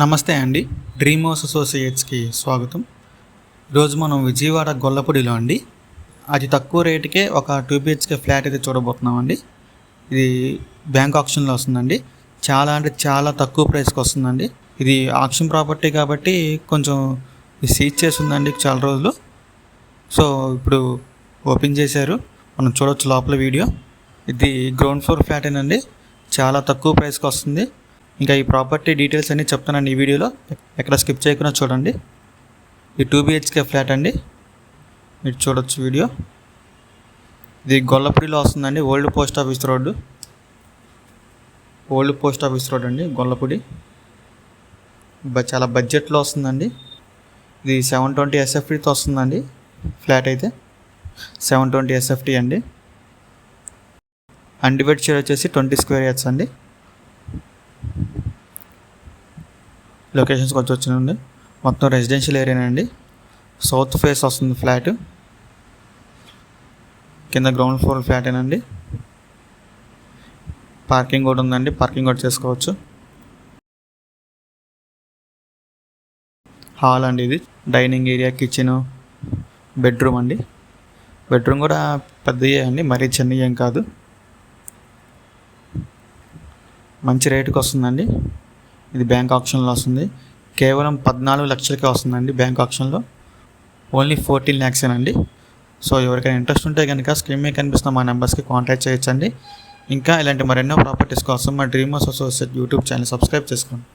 నమస్తే అండి. Dream house అసోసియేట్స్కి స్వాగతం. ఈరోజు మనం విజయవాడ గొల్లపూడిలో అండి. అతి తక్కువ రేటుకే ఒక టూ బిహెచ్కే ఫ్లాట్ అయితే చూడబోతున్నామండి. ఇది బ్యాంక్ ఆప్షన్లో వస్తుందండి. చాలా అంటే చాలా తక్కువ ప్రైస్కి వస్తుందండి. ఇది ఆప్షన్ ప్రాపర్టీ కాబట్టి కొంచెం సీజ్ చేసి ఉందండి చాలా రోజులు. సో ఇప్పుడు ఓపెన్ చేశారు. మనం చూడొచ్చు లోపల వీడియో. ఇది గ్రౌండ్ ఫ్లోర్ ఫ్లాటేనండి. చాలా తక్కువ ప్రైస్కి వస్తుంది. ఇంకా ఈ ప్రాపర్టీ డీటెయిల్స్ అన్నీ చెప్తానండి ఈ వీడియోలో. ఎక్కడ స్కిప్ చేయకుండా చూడండి. ఈ టూ బిహెచ్కే ఫ్లాట్ అండి. మీరు చూడొచ్చు వీడియో. ఇది గొల్లపూడిలో వస్తుందండి. Old post office road. Old post office road అండి గొల్లపూడి. చాలా బడ్జెట్లో వస్తుందండి. ఇది సెవెన్ ట్వంటీ ఎస్ఎఫ్టీతో వస్తుందండి ఫ్లాట్ అయితే. Seven twenty S F T అండి. అన్డివైడ్ షేర్ వచ్చేసి ట్వంటీ స్క్వేర్ యార్డ్స్ అండి. లొకేషన్స్కి వచ్చి వచ్చినండి మొత్తం రెసిడెన్షియల్ ఏరియానండి సౌత్ ఫేస్ వస్తుంది ఫ్లాట్. కింద గ్రౌండ్ ఫ్లోర్ ఫ్లాటేనండి. పార్కింగ్ కూడా ఉందండి. పార్కింగ్ కూడా చేసుకోవచ్చు. హాల్ అండి ఇది. డైనింగ్ ఏరియా కిచెన్ బెడ్రూమ్ అండి. బెడ్రూమ్ కూడా పెద్దయే అండి. మరీ చిన్నవి ఏం కాదు. మంచి రేటుకి వస్తుందండి ఇది బ్యాంక్ ఆప్షన్లో వస్తుంది. కేవలం పద్నాలుగు లక్షలకే వస్తుందండి బ్యాంక్ ఆప్షన్లో ఓన్లీ ఫోర్టీన్ ల్యాక్సేనండి సో ఎవరికైనా ఇంట్రెస్ట్ ఉంటే కనుక స్క్రీన్ మీద కనిపిస్తున్న మా నెంబర్స్కి కాంటాక్ట్ చేయొచ్చండి. ఇంకా ఇలాంటి మరెన్నో ప్రాపర్టీస్ కోసం మా dreamers associate YouTube channel subscribe చేసుకోండి.